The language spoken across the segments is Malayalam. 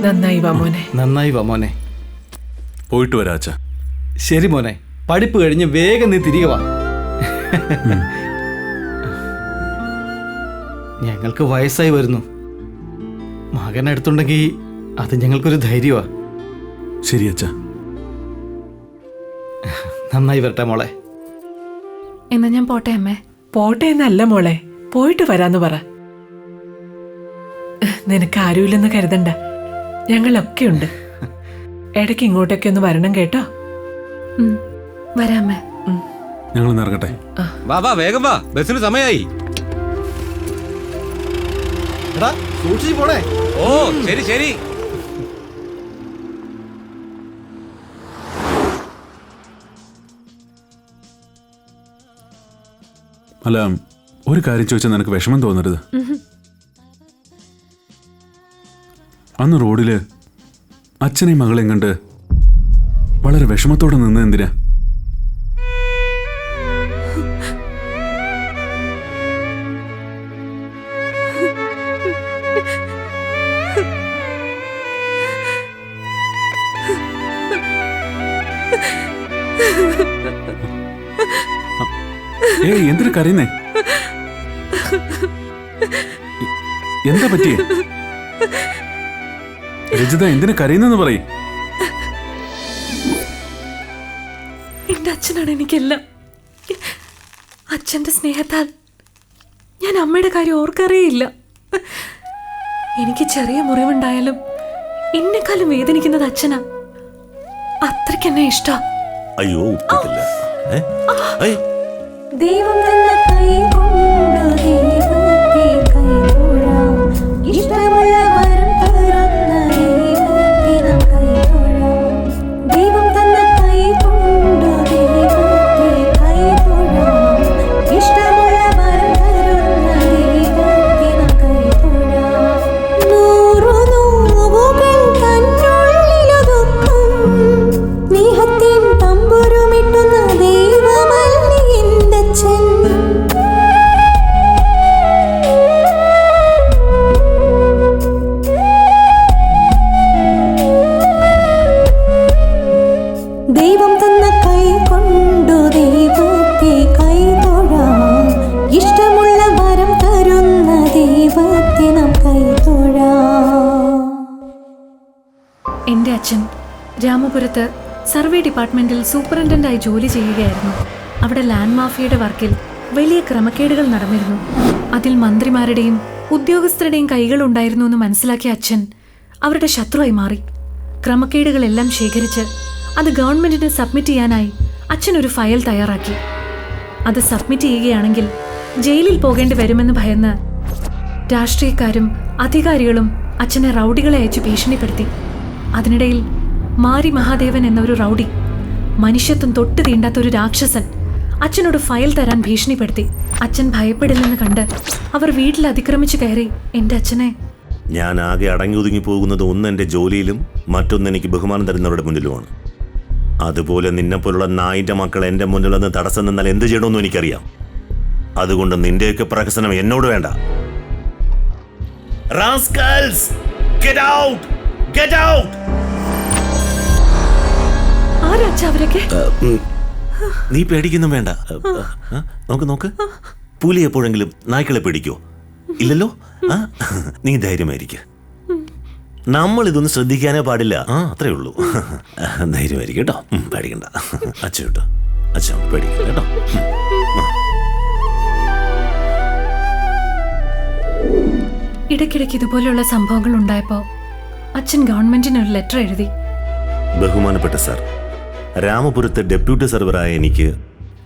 നന്നായി വാ മോനെ. നന്നായി വാ മോനെ. പോയിട്ട് വരാ അച്ഛ. ശരി മോനെ പഠിപ്പ് കഴിഞ്ഞ് വേഗം നീ തിരികെ വാ. ഞങ്ങൾക്ക് വയസ്സായി വരുന്നു. മകൻ അടുത്തുണ്ടെങ്കിൽ അത് ഞങ്ങൾക്കൊരു ധൈര്യമാ ശരി അച്ഛ. നന്നായി വരട്ടെ മോളെ. എന്നാ ഞാൻ പോട്ടെ അമ്മേ. പോട്ടെ എന്നല്ല മോളെ. പോയിട്ട് വരാന്ന് പറ. നിനക്ക് ആരുമില്ലെന്ന് കരുതണ്ട. ഞങ്ങളൊക്കെ ഉണ്ട്. ഇടയ്ക്ക് ഇങ്ങോട്ടൊക്കെ ഒന്ന് വരണം കേട്ടോ. വരാമേ. ഞങ്ങൾ ഇറങ്ങട്ടെ? വാ വാ വേഗം വാ. ബസ്സിന് സമയായി. എടാ സൂക്ഷിച്ചു പോണേ. ഓ ശരി ശരി. അല്ല ഒരു കാര്യം ചോദിച്ചാൽ നിനക്ക് വിഷമം തോന്നരുത്. അന്ന് റോഡിൽ അച്ഛനെയും മകളെയും കണ്ട് വളരെ വിഷമത്തോടെ നിന്ന് എന്തിനാ? എന്തിനു കരയുന്നേ? എന്താ പറ്റിയേ? രജിത എന്തിനു കരയുന്നെന്ന് പറയും. എന്റെ അച്ഛനാണ് എനിക്കെല്ലാം. അച്ഛന്റെ സ്നേഹത്താൽ ഞാൻ അമ്മയുടെ കാര്യം ഓർക്കറിയില്ല. എനിക്ക് ചെറിയ മുറിവുണ്ടായാലും എന്നെക്കാളും വേദനിക്കുന്നത് അച്ഛനാ. അത്രയ്ക്ക് എന്നെ ഇഷ്ടാ. അയ്യോ ദൈവം തന്ന കൈ രാമപുരത്ത് സർവേ ഡിപ്പാർട്ട്മെന്റിൽ സൂപ്രണ്ടന്റായി ജോലി ചെയ്യുകയായിരുന്നു. അവിടെ ലാൻഡ് മാഫിയയുടെ വർക്കിൽ വലിയ ക്രമക്കേടുകൾ നടന്നിരുന്നു. അതിൽ മന്ത്രിമാരുടെയും ഉദ്യോഗസ്ഥരുടെയും കൈകൾ ഉണ്ടായിരുന്നു എന്ന് മനസ്സിലാക്കിയ അച്ഛൻ അവരുടെ ശത്രുവായി മാറി. ക്രമക്കേടുകളെല്ലാം ശേഖരിച്ച് അത് ഗവൺമെന്റിന് സബ്മിറ്റ് ചെയ്യാനായി അച്ഛൻ ഒരു ഫയൽ തയ്യാറാക്കി. അത് സബ്മിറ്റ് ചെയ്യുകയാണെങ്കിൽ ജയിലിൽ പോകേണ്ടി വരുമെന്ന് ഭയന്ന് രാഷ്ട്രീയക്കാരും അധികാരികളും അച്ഛനെ റൗഡികളെ അയച്ച് ഭീഷണിപ്പെടുത്തി. അതിനിടയിൽ മാരി മഹാദേവൻ എന്ന ഒരു റൗഡി. മനുഷ്യത്വം തൊട്ട് തീണ്ടാത്ത ഒരു രാക്ഷസൻ അച്ഛനോട് ഫയൽ തരാൻ ഭീഷണിപ്പെടുത്തി. അച്ഛൻ ഭയപ്പെടില്ലെന്ന് കണ്ട് അവർ വീട്ടിൽ അതിക്രമിച്ചു കയറി. എന്റെ അച്ഛനെ. ഞാൻ ആകെ അടങ്ങി ഒതുങ്ങി പോകുന്നത് ഒന്ന് എന്റെ ജോലിയിലും മറ്റൊന്ന് എനിക്ക് ബഹുമാനം തരുന്നവരുടെ മുന്നിലുമാണ്. അതുപോലെ നിന്നെപ്പോലുള്ള നായിന്റെ മക്കൾ എന്റെ മുന്നിൽ നിന്ന് തടസ്സം നിന്നാൽ എന്ത് ചെയ്യണമെന്നും എനിക്കറിയാം. അതുകൊണ്ട് നിന്റെയൊക്കെ പ്രഹസനം എന്നോട് വേണ്ട. Rascals get out get out! അച്ഛ അവരൊക്കെ? നീ പേടിക്കൊന്നും വേണ്ട. നോക്ക് നോക്ക്. പുലി എപ്പോഴെങ്കിലും നായ്ക്കളെ പേടിക്കോ? ഇല്ലല്ലോ? നീ ധൈര്യമായിരിക്കും. നമ്മൾ ഇതൊന്നും ശ്രദ്ധിക്കാനേ പാടില്ല. ആ അത്രേ ഉള്ളൂ. ധൈര്യമായിരിക്കും കേട്ടോ. പേടിക്കണ്ട. അച്ഛൻ കേട്ടോ അച്ഛൻ പേടിക്കണ്ട കേട്ടോ. ഇടയ്ക്കിടയ്ക്ക് ഇതുപോലെയുള്ള സംഭവങ്ങൾ ഉണ്ടായപ്പോൾ അച്ഛൻ ഗവൺമെന്റിന് ഒരു ലെറ്റർ എഴുതി. ബഹുമാനപ്പെട്ട സാർ രാമപുരത്തെ ഡെപ്യൂട്ടി സെർവറായ എനിക്ക്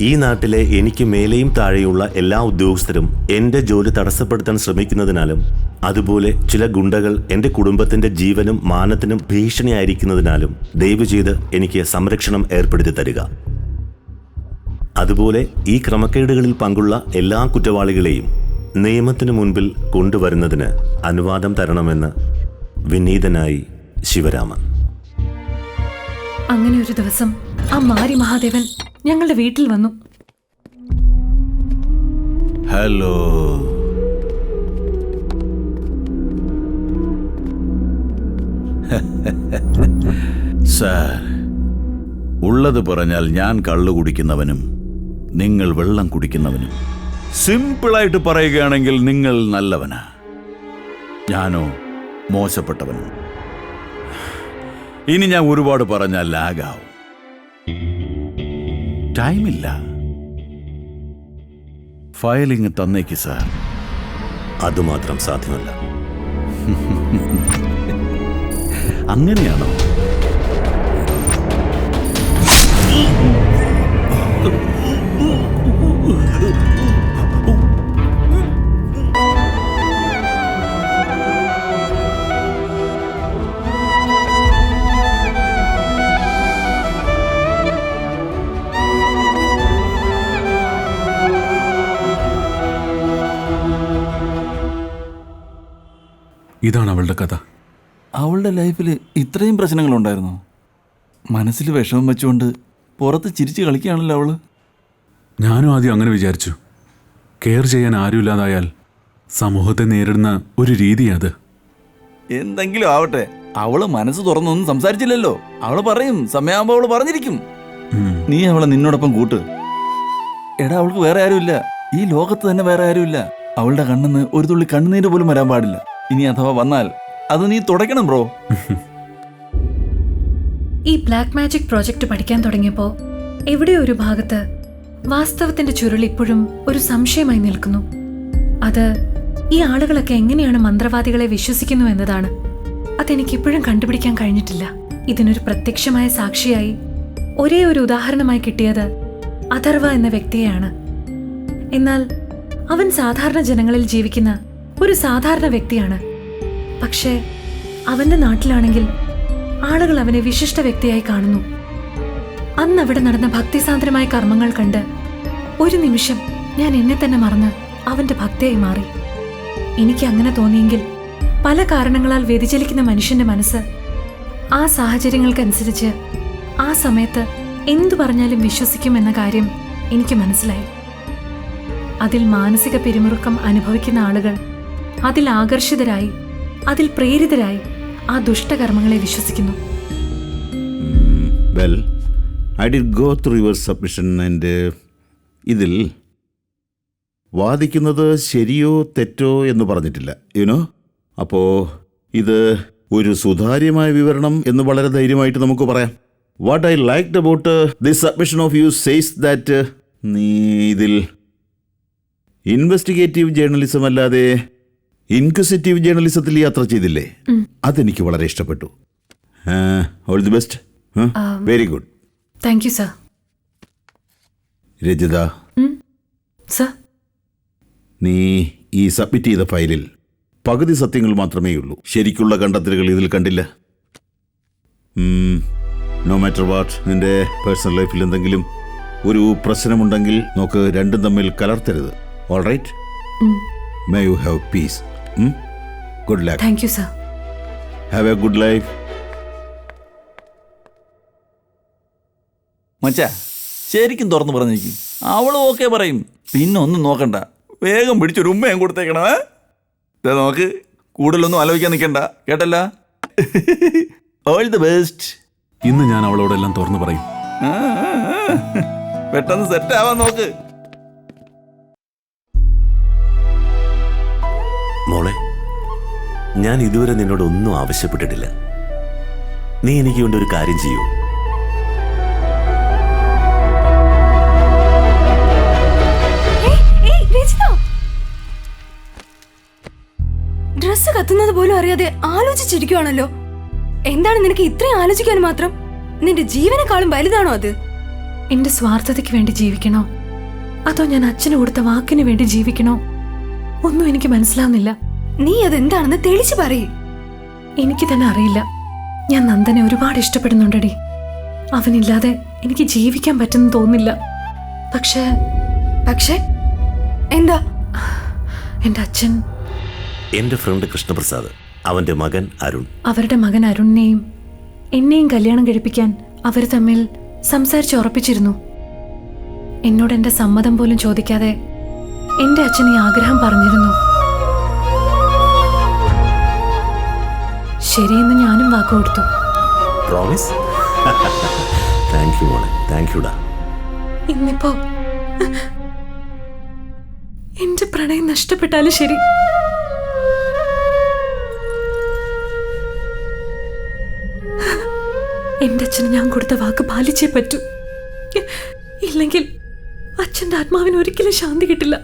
ഈ നാട്ടിലെ എനിക്ക് മേലെയും താഴെയുള്ള എല്ലാ ഉദ്യോഗസ്ഥരും എന്റെ ജോലി തടസ്സപ്പെടുത്താൻ ശ്രമിക്കുന്നതിനാലും അതുപോലെ ചില ഗുണ്ടകൾ എന്റെ കുടുംബത്തിന്റെ ജീവനും മാനത്തിനും ഭീഷണിയായിരിക്കുന്നതിനാലും ദയവ് ചെയ്ത് എനിക്ക് സംരക്ഷണം ഏർപ്പെടുത്തി തരിക. അതുപോലെ ഈ ക്രമക്കേടുകളിൽ പങ്കുള്ള എല്ലാ കുറ്റവാളികളെയും നിയമത്തിനു മുൻപിൽ കൊണ്ടുവരുന്നതിന് അനുവാദം തരണമെന്ന് വിനീതനായി ശിവരാമൻ. അങ്ങനെ ഒരു ദിവസം ആ മാരി മഹാദേവൻ ഞങ്ങളുടെ വീട്ടിൽ വന്നു. ഹലോ. സാർ ഉള്ളത് പറഞ്ഞാൽ ഞാൻ കള്ളു കുടിക്കുന്നവനും നിങ്ങൾ വെള്ളം കുടിക്കുന്നവനും. സിമ്പിളായിട്ട് പറയുകയാണെങ്കിൽ നിങ്ങൾ നല്ലവനാ. ഞാനോ മോശപ്പെട്ടവനും. ഇനി ഞാൻ ഒരുപാട് പറഞ്ഞാൽ ലാഗാവും. ടൈമില്ല. ഫയലിങ് തന്നേക്ക് സാർ. അതുമാത്രം സാധ്യമല്ല. അങ്ങനെയാണോ? ഇതാണ് അവളുടെ കഥ. അവളുടെ ലൈഫിൽ ഇത്രയും പ്രശ്നങ്ങളുണ്ടായിരുന്നു? മനസ്സിൽ വിഷമം വെച്ചുകൊണ്ട് പുറത്ത് ചിരിച്ച് കളിക്കുകയാണല്ലോ അവൾ. ഞാനും ആദ്യം അങ്ങനെ വിചാരിച്ചു. കെയർ ചെയ്യാൻ ആരുമില്ലാതായാൽ സമൂഹത്തെ നേരിടുന്ന ഒരു രീതിയാത്. എന്തെങ്കിലും ആവട്ടെ അവൾ മനസ്സ് തുറന്നൊന്നും സംസാരിച്ചില്ലല്ലോ. അവൾ പറയും സമയമാകുമ്പോൾ അവൾ പറഞ്ഞിരിക്കും. നീ അവളെ നിന്നോടൊപ്പം കൂട്ട്. എടാ അവൾക്ക് വേറെ ആരുമില്ല. ഈ ലോകത്ത് തന്നെ വേറെ ആരുമില്ല. അവളുടെ കണ്ണെന്ന് ഒരു തുള്ളി കണ്ണുനീര് പോലും വരാൻ പാടില്ല. ഇനി അഥവാ വന്നാൽ അത് നീ തുടയ്ക്കണം ബ്രോ. ഈ ബ്ലാക്ക് മാജിക് പ്രോജക്റ്റ് പഠിക്കാൻ തുടങ്ങിയപ്പോൾ എവിടെയോ ഒരു ഭാഗത്ത് വാസ്തവത്തിന്റെ ചുരുൾ ഇപ്പോഴും ഒരു സംശയമായി നിൽക്കുന്നു. അത് ഈ ആളുകളൊക്കെ എങ്ങനെയാണ് മന്ത്രവാദികളെ വിശ്വസിക്കുന്നു എന്നതാണ്. അതെനിക്കിപ്പോഴും കണ്ടുപിടിക്കാൻ കഴിഞ്ഞിട്ടില്ല. ഇതിനൊരു പ്രത്യക്ഷമായ സാക്ഷിയായി ഒരേ ഒരു ഉദാഹരണമായി കിട്ടിയത് അഥർവ എന്ന വ്യക്തിയെയാണ്. എന്നാൽ അവൻ സാധാരണ ജനങ്ങളിൽ ജീവിക്കുന്ന ഒരു സാധാരണ വ്യക്തിയാണ്. പക്ഷേ അവന്റെ നാട്ടിലാണെങ്കിൽ ആളുകൾ അവനെ വിശിഷ്ട വ്യക്തിയായി കാണുന്നു. അന്ന് അവിടെ നടന്ന ഭക്തിസാന്ദ്രമായ കർമ്മങ്ങൾ കണ്ട് ഒരു നിമിഷം ഞാൻ എന്നെ തന്നെ മറന്ന് അവന്റെ ഭക്തയായി മാറി. എനിക്ക് അങ്ങനെ തോന്നിയെങ്കിൽ പല കാരണങ്ങളാൽ വ്യതിചലിക്കുന്ന മനുഷ്യന്റെ മനസ്സ് ആ സാഹചര്യങ്ങൾക്കനുസരിച്ച് ആ സമയത്ത് എന്തു പറഞ്ഞാലും വിശ്വസിക്കും എന്ന കാര്യം എനിക്ക് മനസ്സിലായി. അതിൽ മാനസിക പിരിമുറുക്കം അനുഭവിക്കുന്ന ആളുകൾ അതിൽ ആകർഷിതരായി അതിൽ പ്രേരിതരായി ആ ദുഷ്ടകർമ്മങ്ങളെ വിശ്വസിക്കുന്നു. Well I did go through your submission and ഇതിൽ വാദിക്കുന്നത് ശരിയോ തെറ്റോ എന്ന് പറഞ്ഞിട്ടില്ല യുനോ അപ്പോ ഇത് ഒരു സുതാര്യമായ വിവരണം എന്ന് വളരെ ധൈര്യമായിട്ട് നമുക്ക് പറയാം. What I liked about the submission of you says that നീ ഇതിൽ ഇൻവെസ്റ്റിഗേറ്റീവ് ജേർണലിസം അല്ലാതെ ഇൻക്വിസിറ്റീവ് ജേർണലിസത്തിൽ യാത്ര ചെയ്തില്ലേ? അതെനിക്ക് വളരെ ഇഷ്ടപ്പെട്ടു. All the best very good thank you sir Rajitha. Sir നീ ഈ സബ്മിറ്റ് ചെയ്ത ഫയലിൽ പകുതി സത്യങ്ങൾ മാത്രമേ ഉള്ളൂ. ശരിക്കുള്ള കണ്ടെത്തലുകൾ ഇതിൽ കണ്ടില്ല. നോ മാറ്റർ വാട്ട് നിന്റെ പേഴ്സണൽ ലൈഫിൽ എന്തെങ്കിലും ഒരു പ്രശ്നമുണ്ടെങ്കിൽ നോക്ക് രണ്ടും തമ്മിൽ കലർത്തരുത്. All right may you have peace good luck thank you sir have a good life മച്ചാ ശരിക്കും തുറന്നു പറഞ്ഞിരിക്കും. അവൾ ഓക്കെ പറയും. പിന്നെ ഒന്നും നോക്കണ്ട. വേഗം പിടിച്ചൊരു ഉമ്മയും കൊടുത്തേക്കണേ നോക്ക് കൂടുതലൊന്നും ആലോചിക്കാൻ നിൽക്കണ്ട. കേട്ടല്ല? ഓൾ ദി ബെസ്റ്റ് ഇന്ന് ഞാൻ അവളോടെല്ലാം തുറന്നു പറയും. പെട്ടെന്ന് സെറ്റ് ആവാൻ നോക്ക്. മോളെ ഞാൻ ഇതുവരെ നിന്നോട് ഒന്നും ആവശ്യപ്പെട്ടിട്ടില്ല. നീ എനിക്ക് വേണ്ടി ഒരു കാര്യം ചെയ്യൂ. കത്തുന്നത് പോലും അറിയാതെ ആലോചിച്ചിരിക്കുവാണല്ലോ. എന്താണ് നിനക്ക് ഇത്രയും ആലോചിക്കാൻ മാത്രം? നിന്റെ ജീവനെക്കാളും വലുതാണോ അത്? എന്റെ സ്വാർത്ഥതയ്ക്ക് വേണ്ടി ജീവിക്കണോ? അതോ ഞാൻ അച്ഛന് കൊടുത്ത വാക്കിന് വേണ്ടി ജീവിക്കണോ? ഒന്നും എനിക്ക് മനസ്സിലാവുന്നില്ല. നീ അതെന്താണെന്ന് തെളിച്ചു പറയേ. എനിക്ക് തന്നെ അറിയില്ല. ഞാൻ നന്ദനെ ഒരുപാട് ഇഷ്ടപ്പെടുന്നുണ്ടടി. അവനില്ലാതെ എനിക്ക് ജീവിക്കാൻ പറ്റുന്നു തോന്നില്ല പക്ഷേ പക്ഷേ എന്താ? എന്റെ അച്ഛൻ എന്റെ ഫ്രണ്ട് കൃഷ്ണപ്രസാദ് അവന്റെ മകൻ അരുൺ. അവരുടെ മകൻ അരുണിനെയും എന്നെയും കല്യാണം കഴിപ്പിക്കാൻ അവർ തമ്മിൽ സംസാരിച്ച് ഉറപ്പിച്ചിരുന്നു. എന്നോട് എന്റെ സമ്മതം പോലും ചോദിക്കാതെ എന്റെ അച്ഛൻ ഈ ആഗ്രഹം പറഞ്ഞിരുന്നു. ശരിയെന്ന് ഞാനും വാക്ക് കൊടുത്തു. പ്രോമിസ് താങ്ക് യു മോളെ. താങ്ക് യുടാ ഇന്നിപ്പോ എന്റെ പ്രണയം നഷ്ടപ്പെട്ടാലും ശരി. എന്റെ അച്ഛന് ഞാൻ കൊടുത്ത വാക്ക് പാലിച്ചേ പറ്റൂ. ഇല്ലെങ്കിൽ അച്ഛന്റെ ആത്മാവിന് ഒരിക്കലും ശാന്തി കിട്ടില്ല.